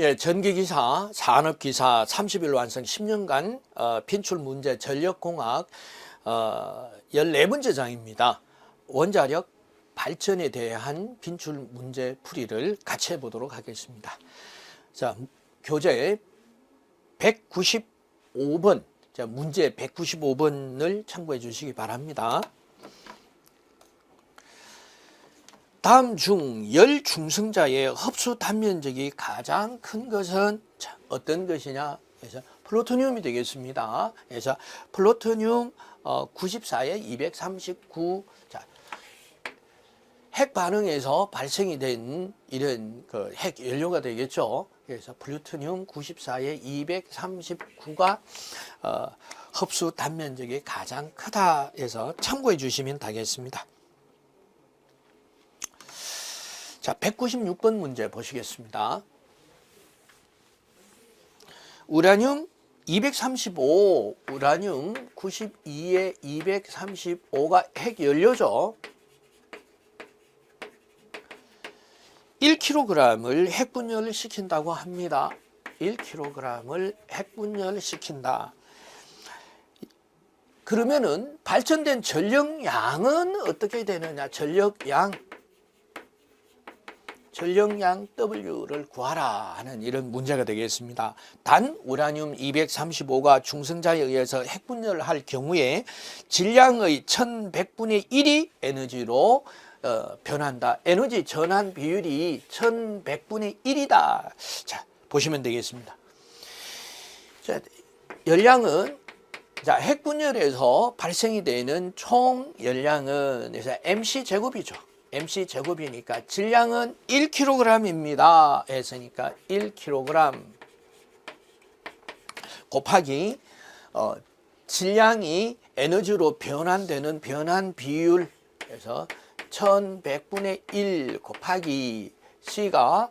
예, 전기기사, 산업기사 30일 완성 10년간 어, 빈출 문제 전력공학 어, 14번째 장입니다. 원자력 발전에 대한 빈출 문제 풀이를 같이 해보도록 하겠습니다. 자, 교재 195번, 자, 문제 195번을 참고해 주시기 바랍니다. 다음 중 열 중성자의 흡수 단면적이 가장 큰 것은 자, 어떤 것이냐? 그래서 플루토늄이 되겠습니다. 그래서 플루토늄 어, 94에 239. 자, 핵 반응에서 발생이 된 이런 그 핵 연료가 되겠죠. 그래서 플루토늄 94에 239가 어, 흡수 단면적이 가장 크다 해서 참고해 주시면 되겠습니다. 자, 196번 문제 보시겠습니다. 우라늄 235, 우라늄 92에 235가 핵 연료죠. 1kg을 핵분열을 시킨다고 합니다. 1kg을 핵분열을 시킨다. 그러면은 발전된 전력량은 어떻게 되느냐? 전력량 전력량 W를 구하라 하는 이런 문제가 되겠습니다. 단 우라늄 235가 중성자에 의해서 핵분열을 할 경우에 질량의 1100분의 1이 에너지로 어, 변한다. 에너지 전환 비율이 1100분의 1이다. 자, 보시면 되겠습니다. 자, 열량은 자, 핵분열에서 발생이 되는 총 열량은 MC 제곱이죠. MC 제곱이니까 질량은 1kg입니다. 했으니까 1kg 곱하기 어, 질량이 에너지로 변환되는 변환 비율 그래서 1100분의 1 곱하기 C가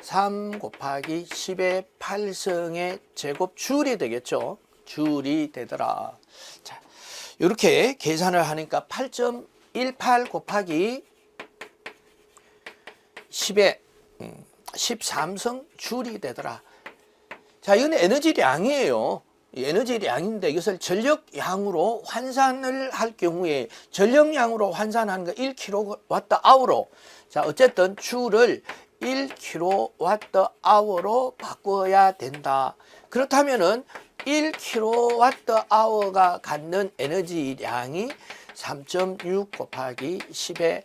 3 곱하기 10의 8승의 제곱 줄이 되겠죠. 줄이 되더라. 자, 이렇게 계산을 하니까 8.18 곱하기 10에 13성 줄이 되더라. 자, 이건 에너지량이에요. 에너지량인데 이것을 전력량으로 환산을 할 경우에 전력량으로 환산하는 거 1kWh로 자, 어쨌든 줄을 1kWh로 바꿔야 된다. 그렇다면은 1kWh가 갖는 에너지량이 3.6 곱하기 10의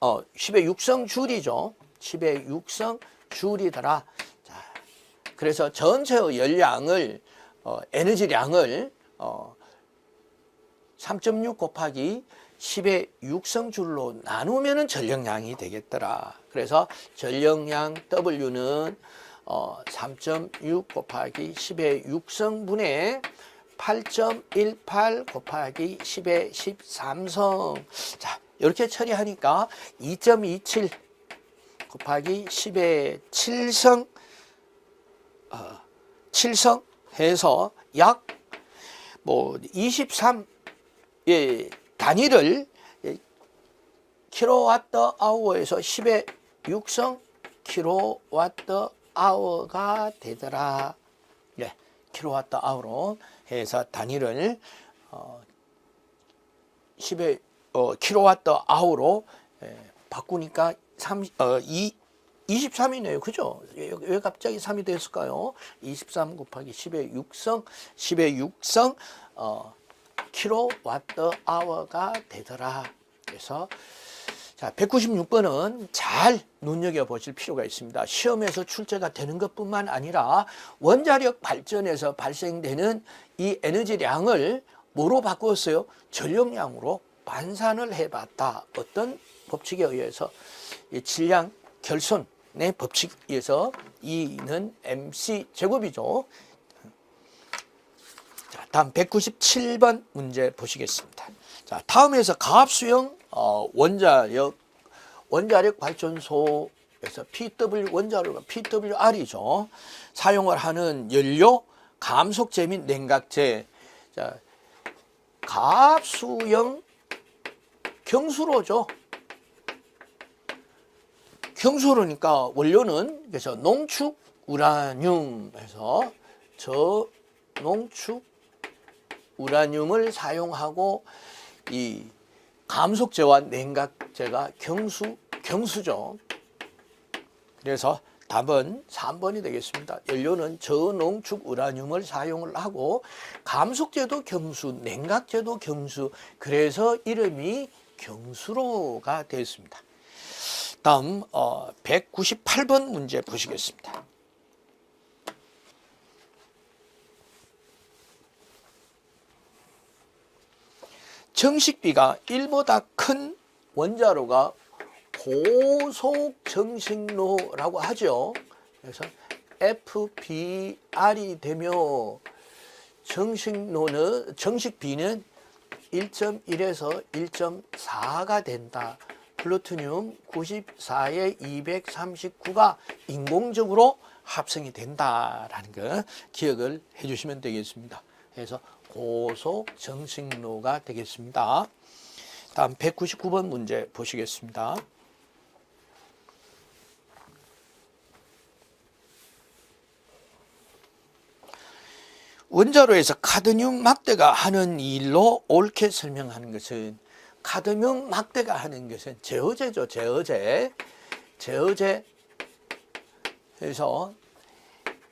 어, 10의 6성 줄이죠. 10의 6성 줄이더라. 자, 그래서 전체의 열량을 어, 에너지량을 어, 3.6 곱하기 10의 6성 줄로 나누면은 전력량이 되겠더라. 그래서 전력량 W는 어, 3.6 곱하기 10의 6성분의 8.18 곱하기 10의 13성. 자, 이렇게 처리하니까 2.27 곱하기 10의 7성, 어, 7성 해서 약 뭐 23, 예, 단위를 예, 킬로와트 아워에서 10의 6성 킬로와트 아워가 되더라. 예, 킬로와트 아워로 해서 단위를 어, 10의 어, 킬로와트 아워로 예, 바꾸니까 3, 어, 2, 23이네요. 그죠? 왜, 왜 갑자기 3이 됐을까요? 23 곱하기 10의 6성, 10의 6성, 어, 킬로와트 아워가 되더라. 그래서 자, 196번은 잘 눈여겨보실 필요가 있습니다. 시험에서 출제가 되는 것 뿐만 아니라 원자력 발전에서 발생되는 이 에너지량을 뭐로 바꾸었어요? 전력량으로 반산을 해봤다. 어떤 법칙에 의해서 이 질량 결손의 법칙에 의해서 E는 MC 제곱이죠. 자, 다음 197번 문제 보시겠습니다. 자, 다음에서 가압수형 어, 원자력 원자력 발전소에서 PW 원자력 PWR이죠. 사용을 하는 연료 감속제 및 냉각제. 자, 가압수형 경수로죠. 경수로니까 원료는 그래서 농축 우라늄에서 저 농축 우라늄을 사용하고 이 감속제와 냉각제가 경수 경수죠. 그래서 답은 3번이 되겠습니다. 연료는 저농축 우라늄을 사용을 하고 감속제도 경수, 냉각제도 경수. 그래서 이름이 경수로가 되었습니다. 다음 어, 198번 문제 보시겠습니다. 정식비가 1보다 큰 원자로가 고속 정식로라고 하죠. 그래서 FBR이 되며 정식로는 정식비는 1.1에서 1.4가 된다. 플루토늄 94에 239가 인공적으로 합성이 된다라는 거 기억을 해 주시면 되겠습니다. 그래서 고속 정식로가 되겠습니다. 다음 199번 문제 보시겠습니다. 원자로에서 카드뮴 막대가 하는 일로 옳게 설명하는 것은 카드뮴 막대가 하는 것은 제어제죠, 제어제. 제어제. 그래서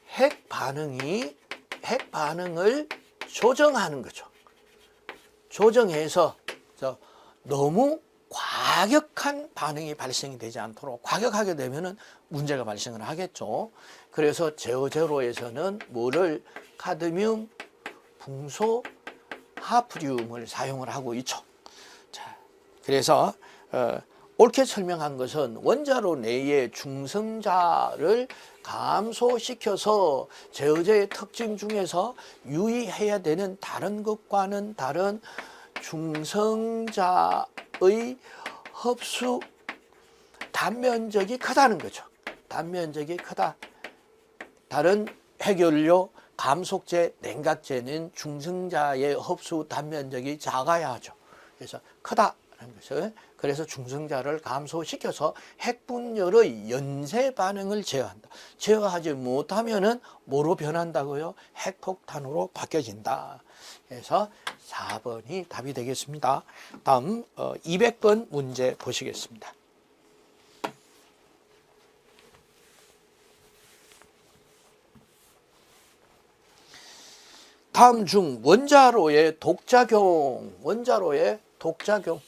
핵 반응이 핵 반응을 조정하는 거죠. 조정해서 저 너무 과격한 반응이 발생이 되지 않도록 과격하게 되면은 문제가 발생을 하겠죠. 그래서 제어제로에서는 뭐를 카드뮴, 붕소, 하프륨을 사용을 하고 있죠. 자, 그래서 어, 옳게 설명한 것은 원자로 내의 중성자를 감소시켜서 제어제의 특징 중에서 유의해야 되는 다른 것과는 다른 중성자의 흡수 단면적이 크다는 거죠. 단면적이 크다. 다른 해결료 감속제, 냉각제는 중성자의 흡수 단면적이 작아야 하죠. 그래서 크다 라는 것을 그래서 중성자를 감소시켜서 핵분열의 연쇄 반응을 제어한다. 제어하지 못하면은 뭐로 변한다고요? 핵폭탄으로 바뀌어진다. 그래서 4번이 답이 되겠습니다. 다음 200번 문제 보시겠습니다. 다음 중 원자로의 독작용, 원자로의 독작용.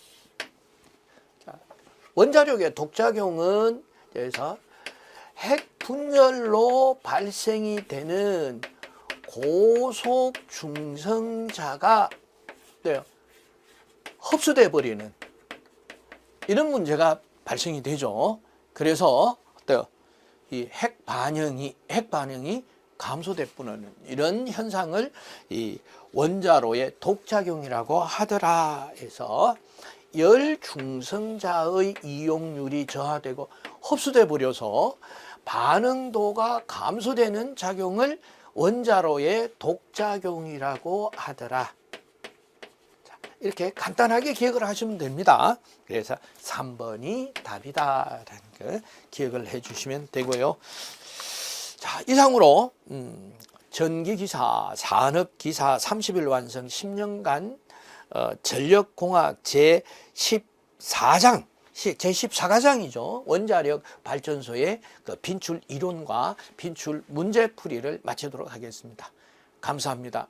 자, 원자력의 독작용은 그래서 핵 분열로 발생이 되는 고속 중성자가 어때요? 흡수돼 버리는 이런 문제가 발생이 되죠. 그래서 어때요? 이 핵 반응이 핵 반응이 감소돼버리는 이런 현상을 이 원자로의 독작용이라고 하더라 해서 열 중성자의 이용률이 저하되고 흡수돼 버려서 반응도가 감소되는 작용을 원자로의 독작용이라고 하더라. 자, 이렇게 간단하게 기억을 하시면 됩니다. 그래서 3번이 답이다라는 거 기억을 해 주시면 되고요. 자, 이상으로 음, 전기기사, 산업기사 30일 완성 10년간 어, 전력공학 제14장 제14가장이죠. 원자력 발전소의 그 빈출 이론과 빈출 문제풀이를 마치도록 하겠습니다. 감사합니다.